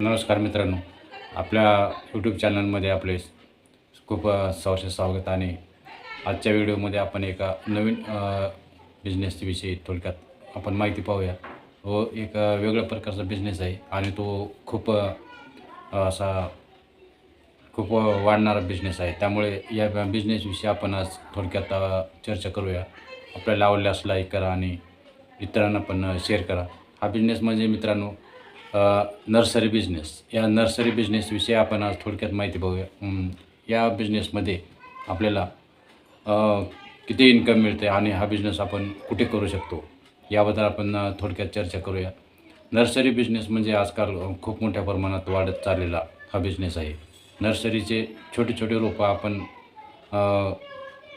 नमस्कार मित्रांनो. आपल्या यूट्यूब चॅनलमध्ये आपले खूप अ, सहर्ष स्वागत आणि आजच्या व्हिडिओमध्ये आपण एका नवीन बिझनेसविषयी थोडक्यात आपण माहिती पाहूया. व एक वेगळ्या प्रकारचा बिझनेस आहे आणि तो खूप असा खूप वाढणारा बिझनेस आहे. त्यामुळे या बिझनेसविषयी आपण आज थोडक्यात चर्चा करूया. आपल्याला आवडल्यास लाईक करा आणि इतरांना पण शेअर करा. हा बिझनेस म्हणजे मित्रांनो नर्सरी बिझनेस. या नर्सरी बिझनेसविषयी आपण आज थोडक्यात माहिती बघूया. या बिझनेसमध्ये आपल्याला किती इन्कम मिळते आणि हा बिझनेस आपण कुठे करू शकतो याबद्दल आपण थोडक्यात चर्चा करूया. नर्सरी बिझनेस म्हणजे आजकाल खूप मोठ्या प्रमाणात वाढत चाललेला हा बिझनेस आहे. नर्सरीचे छोटे छोटे रोपं आपण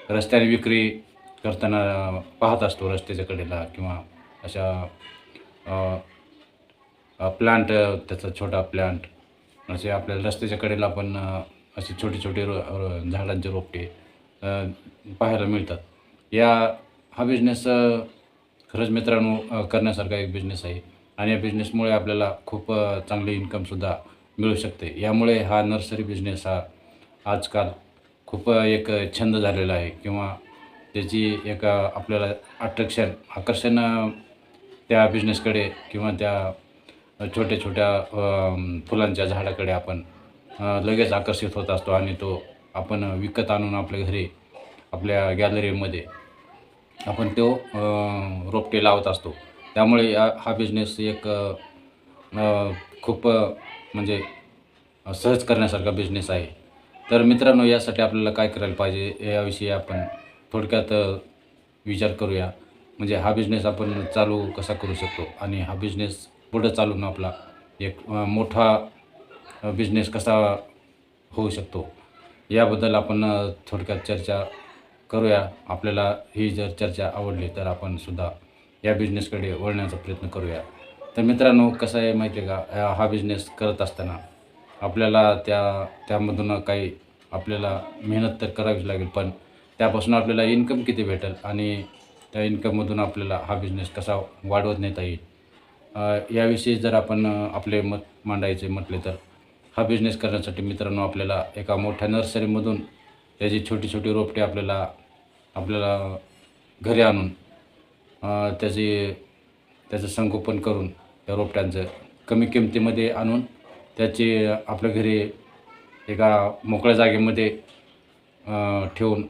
रस्त्याने विक्री करताना पाहत असतो रस्त्याच्या कडेला किंवा अशा प्लांट त्याचा छोटा प्लांट असे आपल्याला रस्त्याच्या कडेला पण असे छोटे छोटे रो झाडांचे रोपटे पाहायला मिळतात. या हा बिझनेस खरंच मित्रांनो करण्यासारखा एक बिझनेस आहे. आणि या बिझनेसमुळे आपल्याला खूप चांगले इन्कमसुद्धा मिळू शकते. यामुळे हा नर्सरी बिझनेस हा आजकाल खूप एक छंद झालेला आहे. किंवा त्याची एक आपल्याला अट्रॅक्शन आकर्षण त्या बिझनेसकडे किंवा त्या छोट्या छोट्या फुलांच्या झाडाकडे आपण लगेच आकर्षित होत असतो आणि तो आपण विकत आणून आपल्या घरी आपल्या गॅलरीमध्ये आपण तो रोपटे लावत असतो. त्यामुळे या हा बिझनेस एक खूप म्हणजे सहज करण्यासारखा बिझनेस आहे. तर मित्रांनो यासाठी आपल्याला काय करायला पाहिजे याविषयी आपण थोडक्यात विचार करूया. म्हणजे हा बिझनेस आपण चालू कसा करू शकतो? आणि हा बिझनेस पुढं चालून आपला एक मोठा बिझनेस कसा होऊ शकतो याबद्दल आपण थोडक्यात चर्चा करूया. आपल्याला ही जर चर्चा आवडली तर आपण सुद्धा या बिझनेसकडे वळण्याचा प्रयत्न करूया. तर मित्रांनो कसं आहे माहिती आहे का हा बिझनेस करत असताना आपल्याला त्या त्यामधून काही आपल्याला मेहनत तर करावीच लागेल पण त्यापासून आपल्याला इन्कम किती भेटेल आणि त्या इन्कममधून आपल्याला हा बिझनेस कसा वाढवत नेता येईल? याविषयी जर आपण आपले मत मांडायचे म्हटले तर हा बिझनेस करण्यासाठी मित्रांनो आपल्याला एका मोठ्या नर्सरीमधून त्याची छोटी छोटी रोपटे आपल्याला आपल्याला घरी आणून त्याची त्याचं संगोपन करून त्या रोपट्यांचं कमी किमतीमध्ये आणून त्याची आपल्या घरी एका मोकळ्या जागेमध्ये ठेवून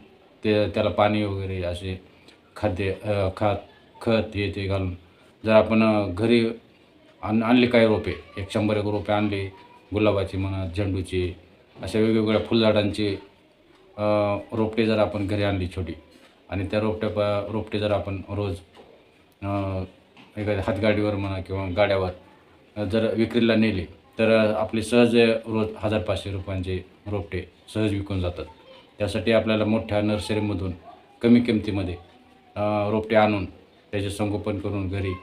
ते त्याला पाणी वगैरे असे खाद्य खात खत हे ते घालून जर आपण घरी आण आणले काही रोपे एक शंभर एक रोपे आणले गुलाबाची म्हणा झेंडूची अशा वेगवेगळ्या फुलझाडांची रोपटे जर आपण घरी आणली छोटी आणि त्या रोपट्या प रोपटे जर आपण रोज एखाद्या हातगाडीवर म्हणा किंवा गाड्यावर जर विक्रीला नेले तर आपले सहज रोज हजार पाचशे रुपयांचे रोपटे सहज विकून जातात. त्यासाठी आपल्याला मोठ्या नर्सरीमधून कमी किमतीमध्ये रोपटे आणून त्याचे संगोपन करून घरी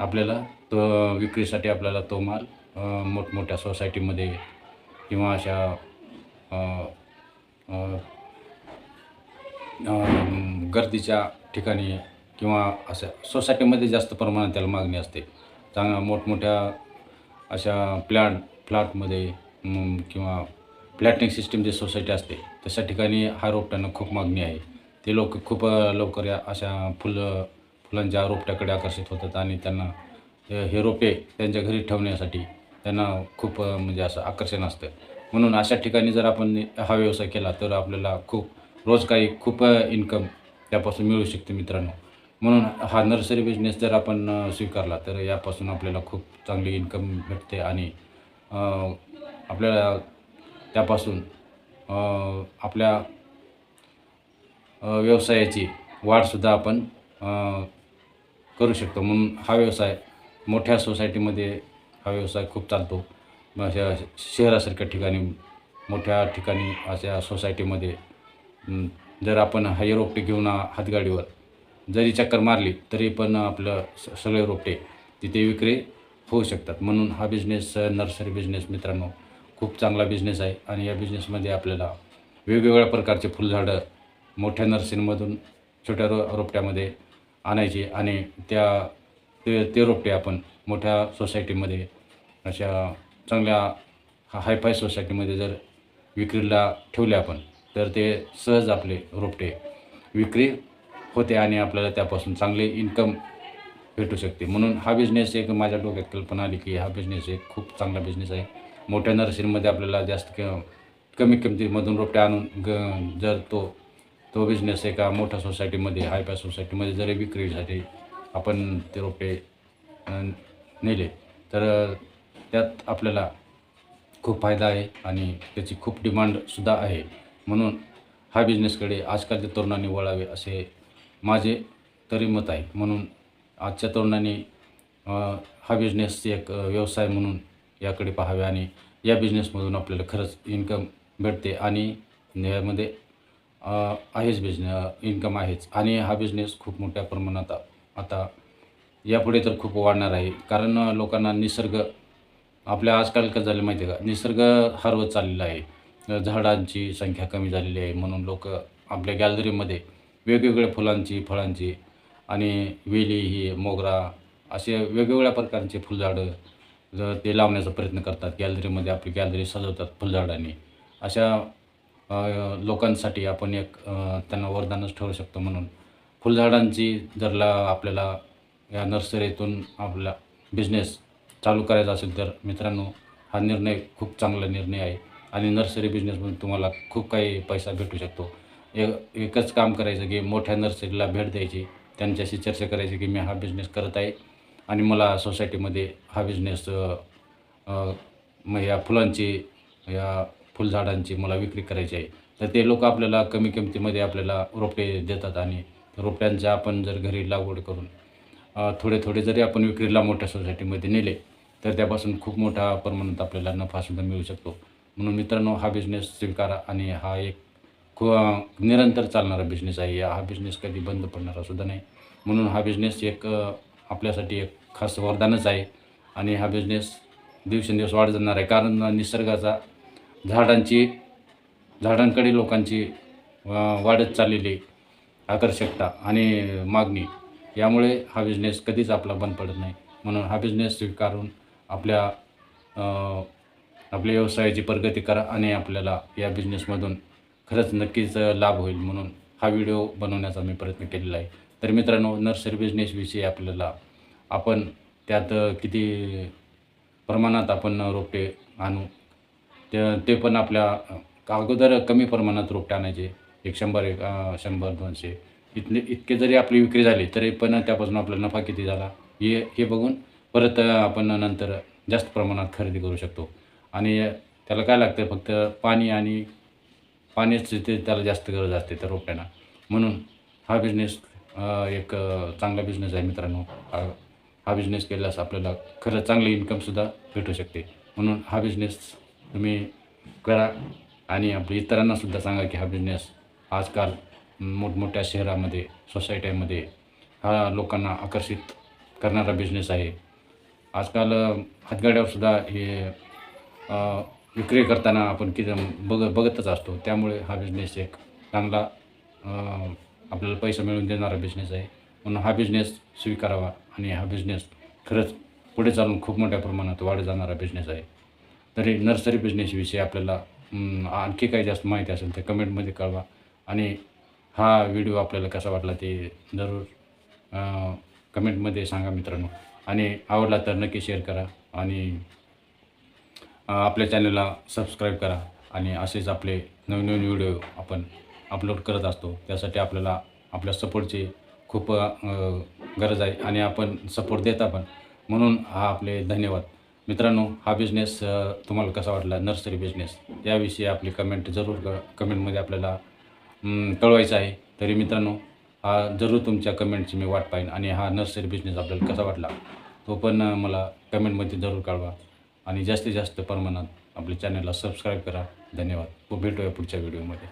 आपल्याला तो विक्रीसाठी आपल्याला तो माल मोठमोठ्या सोसायटीमध्ये किंवा अशा गर्दीच्या ठिकाणी किंवा असं सोसायटीमध्ये जास्त प्रमाणात त्याला मागणी असते. चांगल्या मोठमोठ्या अशा प्लॅट फ्लॅटमध्ये किंवा फ्लॅटिंग सिस्टीम जे सोसायटी असते तशा ठिकाणी हा रोपट्यांना खूप मागणी आहे. ते लोक खूप लवकर या अशा फुलं फुलांच्या रोपट्याकडे आकर्षित होतात आणि त्यांना हे रोपे त्यांच्या घरी ठेवण्यासाठी त्यांना खूप म्हणजे असं आकर्षण असतं. म्हणून अशा ठिकाणी जर आपण हा व्यवसाय केला तर आपल्याला खूप रोज काही खूप इन्कम त्यापासून मिळू शकते मित्रांनो. म्हणून हा नर्सरी बिझनेस जर आपण स्वीकारला तर यापासून आपल्याला खूप चांगली इन्कम भेटते आणि आपल्याला त्यापासून आपल्या व्यवसायाची वाढसुद्धा आपण करू शकतो. म्हणून हा व्यवसाय मोठ्या सोसायटीमध्ये हा व्यवसाय खूप चालतो. मग अशा शहरासारख्या ठिकाणी मोठ्या ठिकाणी अशा सोसायटीमध्ये जर आपण हे रोपटे घेऊन हातगाडीवर जरी चक्कर मारली तरी पण आपलं स सगळे रोपटे तिथे विक्री होऊ शकतात. म्हणून हा बिझनेस नर्सरी बिझनेस मित्रांनो खूप चांगला बिझनेस आहे. आणि या बिझनेसमध्ये आपल्याला वेगवेगळ्या प्रकारचे फुलझाडं मोठ्या नर्सरीमधून छोट्या रो रोपट्यामध्ये आणायचे आणि त्या ते ते रोपटे आपण मोठ्या सोसायटीमध्ये अशा चांगल्या हा हायफाय सोसायटीमध्ये जर विक्रीला ठेवले आपण तर ते सहज आपले रोपटे विक्री होते आणि आपल्याला त्यापासून चांगले इन्कम भेटू शकते. म्हणून हा बिझनेस एक माझ्या डोक्यात कल्पना आली की हा बिझनेस एक खूप चांगला बिझनेस आहे. मोठ्या नर्सरीमध्ये आपल्याला जास्त क कमी किमतीमधून रोपटे आणून ग जर तो तो बिझनेस एका मोठ्या सोसायटीमध्ये हायफाय सोसायटीमध्ये जरी विक्रीसाठी आपण ते रोपे नेले तर त्यात आपल्याला खूप फायदा आहे आणि त्याची खूप डिमांडसुद्धा आहे. म्हणून हा बिझनेसकडे आजकालच्या तरुणांनी वळावे असे माझे तरी मत आहे. म्हणून आजच्या तरुणांनी हा बिझनेस एक व्यवसाय म्हणून याकडे पाहावे आणि या बिझनेसमधून आपल्याला खरंच इन्कम भेटते आणि यामध्ये आहेच बिझनेस इन्कम आहेच. आणि हा बिझनेस खूप मोठ्या प्रमाणात आता यापुढे तर खूप वाढणार आहे. कारण लोकांना निसर्ग आपल्या आजकाल कसं झालं माहिती आहे का? निसर्ग हरवत चाललेला आहे. झाडांची संख्या कमी झालेली आहे. म्हणून लोक आपल्या गॅलरीमध्ये वेगवेगळ्या फुलांची फळांची आणि वेली ही मोगरा असे वेगवेगळ्या प्रकारचे फुलझाडं ते लावण्याचा प्रयत्न करतात. गॅलरीमध्ये आपली गॅलरी सजवतात फुलझाडांनी. अशा लोकांसाठी आपण एक त्यांना वरदानच ठरू शकतो म्हणून. फुलझाडांची जर ला आपल्याला या नर्सरीतून आपला बिझनेस चालू करायचा असेल तर मित्रांनो हा निर्णय खूप चांगला निर्णय आहे. आणि नर्सरी बिझनेसमधून तुम्हाला खूप काही पैसा भेटू शकतो. एक एकच काम करायचं की मोठ्या नर्सरीला भेट द्यायची. त्यांच्याशी चर्चा करायची की मी हा बिझनेस करत आहे. आणि मला सोसायटीमध्ये हा बिझनेस मग या फुलांची या फुलझाडांची मला विक्री करायची आहे. तर ते लोक आपल्याला कमी किमतीमध्ये आपल्याला रोपे देतात आणि रोपट्यांच्या आपण जर घरी लागवड करून थोडे थोडे जरी आपण विक्रीला मोठ्या सोसायटीमध्ये नेले तर त्यापासून खूप मोठ्या प्रमाणात आपल्याला नफासुद्धा मिळू शकतो. म्हणून मित्रांनो हा बिझनेस स्वीकारा आणि हा एक खू निरंतर चालणारा बिझनेस आहे. या हा बिझनेस कधी बंद पडणारा सुद्धा नाही. म्हणून हा बिझनेस एक आपल्यासाठी एक खास वरदानच आहे आणि हा बिझनेस दिवसेंदिवस वाढत जाणार आहे. कारण निसर्गाचा झाडांची झाडांकडे लोकांची वाढत चाललेली आकर्षकता आणि मागणी. यामुळे हा बिझनेस कधीच आपला बंद पडत नाही. म्हणून हा बिझनेस स्वीकारून आपल्या आपल्या व्यवसायाची प्रगती करा आणि आपल्याला या बिझनेसमधून खरंच नक्कीच लाभ होईल म्हणून हा व्हिडिओ बनवण्याचा मी प्रयत्न केलेला आहे. तर मित्रांनो नर्सरी बिझनेसविषयी आपल्याला आपण त्यात किती प्रमाणात आपण रोपटे आणू ते ते पण आपल्या अगोदर कमी प्रमाणात रोपटे आणायचे. एक शंभर एक शंभर दोनशे. इथले इतके जरी आपली विक्री झाली तरी पण त्यापासून आपला नफा किती झाला? हे हे बघून परत आपण नंतर जास्त प्रमाणात खरेदी करू शकतो. आणि त्याला काय लागतं फक्त पाणी आणि पाण्याची ते त्याला जास्त गरज असते त्या रोपट्यांना म्हणून हा बिझनेस एक चांगला बिझनेस आहे मित्रांनो. हा हा बिझनेस केल्यास आपल्याला खरं चांगली इन्कमसुद्धा भेटू शकते. म्हणून हा बिझनेस तुम्ही करा. आणि आपल्या इतरांनासुद्धा सांगा की हा बिझनेस आजकाल मोठमोठ्या शहरामध्ये सोसायट्यामध्ये हा लोकांना आकर्षित करणारा बिझनेस आहे. आजकाल हातगाड्यावरसुद्धा हे विक्री करताना आपण किती बघ बघतच असतो. त्यामुळे हा बिझनेस एक चांगला आपल्याला पैसा मिळवून देणारा बिझनेस आहे. म्हणून हा बिझनेस स्वीकारावा आणि हा बिझनेस खरंच पुढे चालून खूप मोठ्या प्रमाणात वाढ जाणारा बिझनेस आहे. तरी नर्सरी बिझनेसविषयी आपल्याला आणखी काही जास्त माहिती असेल तर कमेंटमध्ये कळवा. आणि हा व्हिडिओ आपल्याला कसा वाटला ते जरूर कमेंटमध्ये सांगा मित्रांनो. आणि आवडला तर नक्की शेअर करा. आणि आपल्या चॅनलला सबस्क्राईब करा. आणि असेच आपले नवीन नवीन व्हिडिओ आपण अपलोड करत असतो. त्यासाठी आपल्याला आपल्या सपोर्टची खूप गरज आहे. आणि आपण सपोर्ट देता पण. म्हणून हा आपले धन्यवाद. मित्रांनो हा बिझनेस तुम्हाला कसा वाटला? नर्सरी बिझनेस याविषयी आपली कमेंट जरूर क कमेंटमध्ये आपल्याला कळवायचं आहे. तरी मित्रांनो हा जरूर तुमच्या कमेंटची मी वाट पाहीन आणि हा नर्सरी बिझनेस आपल्याला कसा वाटला तो पण मला कमेंटमध्ये जरूर कळवा. आणि जास्तीत जास्त प्रमाणात आपल्या चॅनलला सबस्क्राईब करा. धन्यवाद. व भेटूया पुढच्या व्हिडिओमध्ये